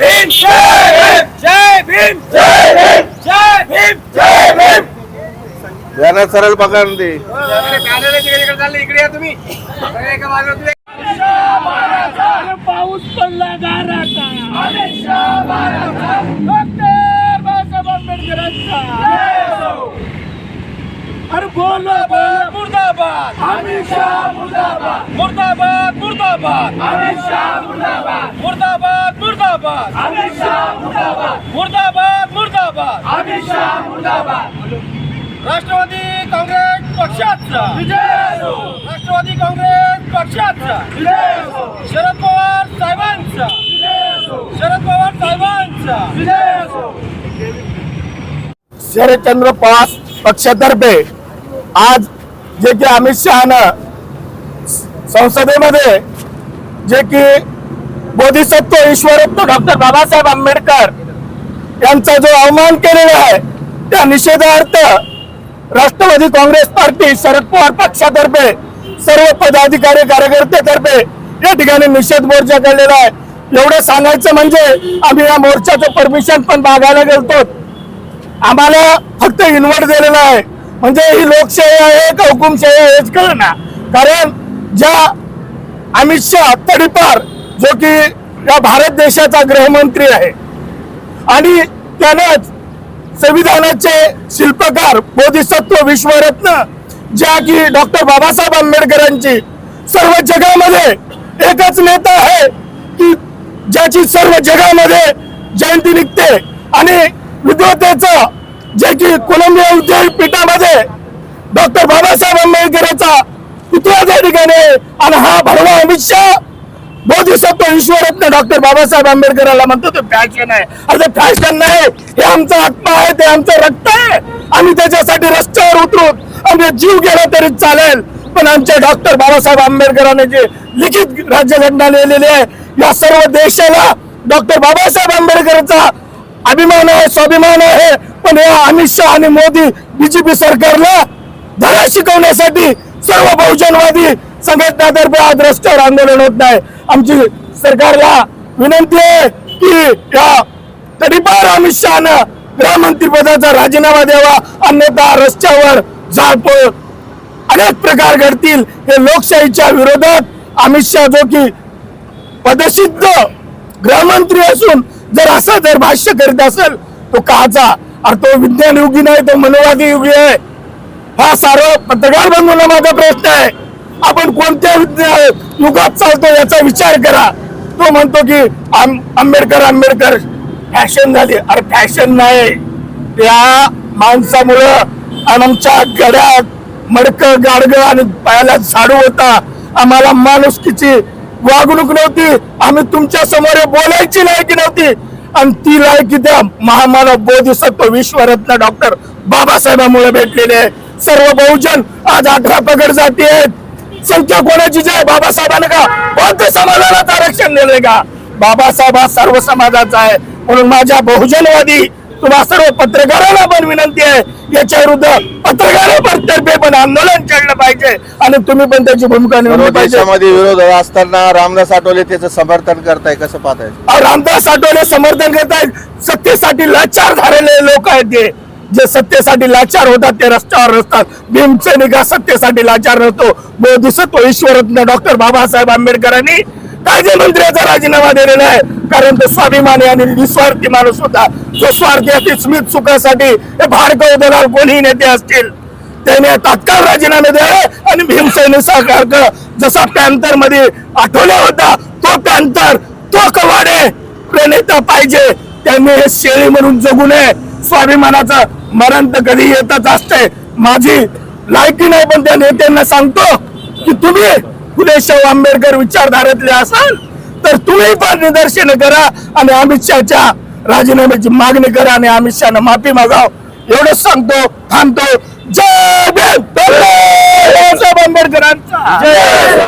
भीम जय भीम जय भीम जय भीम यांना सरळ पकडा ते. इकडे या तुम्ही पाऊस पडला गाराचा डॉक्टर बाबासाहेब आंबेडकरांचा अरे बोलो मुर्दाबाद. अमित शाह मुर्दाबाद. मुर्दाबाद. मुर्दाबाद। अमित शाह मुर्दाबाद। मुर्दाबाद मुर्दाबाद। अमित शाह मुर्दाबाद। मुर्दाबाद मुर्दाबाद। अमित शाह मुर्दाबाद। राष्ट्रवादी काँग्रेस पक्षाचा। राष्ट्रवादी काँग्रेस पक्षाचा। शरद पवार साहेबांचा। शरद पवार साहेबांचा। शरदचंद्र पवार पक्षातर्फे आज जे की अमित शहानं संसदेमध्ये जे की बोधिसत्व ईश्वरत्व डॉक्टर बाबासाहेब आंबेडकर यांचा जो अवमान केलेला आहे त्या निषेधार्थ राष्ट्रवादी काँग्रेस पार्टी शरद पवार पक्षातर्फे सर्व पदाधिकारी कार्यकर्त्यातर्फे या ठिकाणी निषेध मोर्चा काढलेला आहे. एवढं सांगायचं म्हणजे आम्ही या मोर्चाचं परमिशन पण मागायला गेलतो. आम्हाला फक्त इन्व्हर्ट दिलेला आहे. म्हणजे ही लोकशाही आहे का हुकुमशाही आहे हेच कळना. कारण ज्या अमित शहा तडीपार जो की या भारत देशाचा गृहमंत्री आहे. आणि त्यानंच संविधानाचे शिल्पकार बोधिसत्व विश्वरत्न ज्या की डॉक्टर बाबासाहेब आंबेडकरांची सर्व जगामध्ये एकच नेता आहे की ज्याची सर्व जगामध्ये जयंती निघते. आणि विद्वतेचं जे की कोलंबिया विद्यापीठामध्ये डॉक्टर बाबासाहेब आंबेडकरांचा पुतळा त्या ठिकाणी आणि हा भरवा अमित शहा बोधिसत्व ईश्वरत्न डॉक्टर बाबासाहेब आंबेडकरला म्हणतो ते फॅशन आहे. अरे फॅशन नाही हे आमचा आत्मा आहे ते आमचं रक्त आहे. आम्ही त्याच्यासाठी रस्त्यावर उतरून आम्ही जीव गेला तरी चालेल. पण आमच्या डॉक्टर बाबासाहेब आंबेडकरांनी जे लिखित राज्यघटना लिहिलेली आहे या सर्व देशाला डॉक्टर बाबासाहेब आंबेडकरांचा अभिमान आहे स्वाभिमान आहे. पण या अमित शहा आणि मोदी बीजेपी सरकारला धडा शिकवण्यासाठी सर्व बहुजनवादी संघटनातर्फे आज रस्त्यावर आंदोलन होत नाही. आमची सरकारला विनंती आहे की या तडीपार अमित शहानं गृहमंत्री पदाचा राजीनामा द्यावा. अन्यथा रस्त्यावर जाळपोळ अनेक प्रकार घडतील. हे लोकशाहीच्या विरोधात अमित शहा जो की पदसिद्ध गृहमंत्री असून जर असं जर भाष्य करीत असेल तो काचा. अरे तो विज्ञान युगी नाही तो मनोवादी युगी आहे. हा सारं पत्रकार बंधूंना माझा प्रश्न आहे. आपण कोणत्या युगात चालतो याचा विचार करा. तो म्हणतो की आंबेडकर आंबेडकर फॅशन झाली. अरे फॅशन नाही. त्या माणसामुळं आमच्या गड्यात मडक गाडग आणि पायाला झाडू होता. आम्हाला माणुसकीची वागणूक नव्हती. आम्ही तुमच्यासमोर बोलायची लायकी नव्हती. आणि ती लायकी त्या महामानव बोधिसत्व विश्वरत्न डॉक्टर बाबासाहेबांमुळे भेटलेले आहे. सर्व बहुजन आज अठरा पगड जाती आहेत. संख्या कोणाची जे आहे बाबासाहेबांना का? बौद्ध समाजालाच आरक्षण दिले का? बाबासाहेब हा सर्व समाजाचा आहे. म्हणून माझ्या बहुजनवादी तुम्हा सर्व पत्रकारांना पण विनंती आहे याच्या विरुद्ध पत्रकारांतर्फे पण आंदोलन छेडलं पाहिजे. आणि तुम्ही पण त्याची भूमिका निवडली पाहिजे. विरोध असताना रामदास आठवले त्याचं समर्थन करताय कसं पाहताय? रामदास आठवले समर्थन करतायत. सत्तेसाठी लाचार झालेले लोक आहेत ते. जे सत्तेसाठी लाचार होतात ते रस्त्यावर असतात भीमसैनिका सत्तेसाठी लाचार नसतो दिसतो ईश्वरत्न डॉक्टर बाबासाहेब आंबेडकरांनी कायदेमंत्र्याचा राजीनामा दिलेला आहे. कारण तो स्वाभिमानी आणि निस्वार्थी माणूस होता. जो स्वार्थी अति स्मित सुखासाठी हे भाडकव दलाल कोणीही नेते असतील त्याने तात्काळ राजीनामे द्यावे आणि भीमसेने सहकार जसा पॅन्थरमध्ये आठवला होता तो पॅन्थर तो कवाडे प्रणेता पाहिजे. त्यांनी हे शेळी म्हणून जगू नये. स्वाभिमानाचा मरण तर कधी येतच असते. माझी लायकी नाही पण त्या नेत्यांना सांगतो की तुम्ही फुलेशाह आंबेडकर विचारधारेतले असाल तर तुम्ही पण निदर्शन करा आणि अमित शहाच्या राजीनाम्याची मागणी करा आणि अमित शहानं माफी मागाव. एवढंच सांगतो थांबतो जय भीम! आंबेडकरांचा!